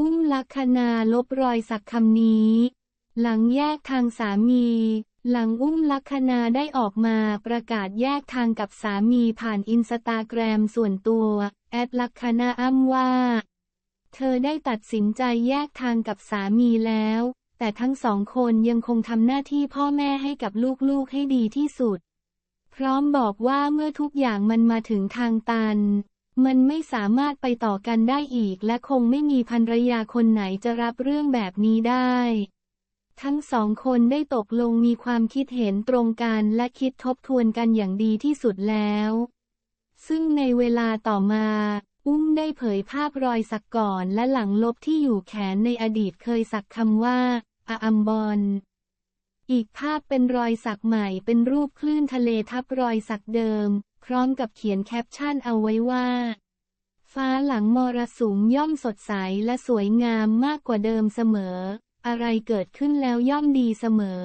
อุ้มลักษณาลบรอยสักคำนี้ หลังแยกทางสามี หลังอุ้มลักษณาได้ออกมาประกาศแยกทางกับสามีผ่านอินสตาแกรมส่วนตัวแอดลักษณาอ้ำว่า เธอได้ตัดสินใจแยกทางกับสามีแล้ว แต่ทั้งสองคนยังคงทำหน้าที่พ่อแม่ให้กับลูกๆให้ดีที่สุด พร้อมบอกว่าเมื่อทุกอย่างมันมาถึงทางตัน มันไม่สามารถไปต่อกันได้อีก และคงไม่มีภรรยาคนไหนจะรับเรื่องแบบนี้ได้ ทั้งสองคนได้ตกลงมีความคิดเห็นตรงกันและคิดทบทวนกันอย่างดีที่สุดแล้ว ซึ่งในเวลาต่อมา อุ้มได้เผยภาพรอยสักก่อนและหลังลบที่อยู่แขนในอดีตเคยสักคำว่าอาอัมบอลอีกภาพเป็นรอยสักใหม่เป็นรูปคลื่นทะเลทับรอยสักเดิม พร้อมกับเขียนแคปชั่นเอาไว้ว่า ฟ้าหลังมรสุมย่อมสดใสและสวยงามมากกว่าเดิมเสมอ อะไรเกิดขึ้นแล้วย่อมดีเสมอ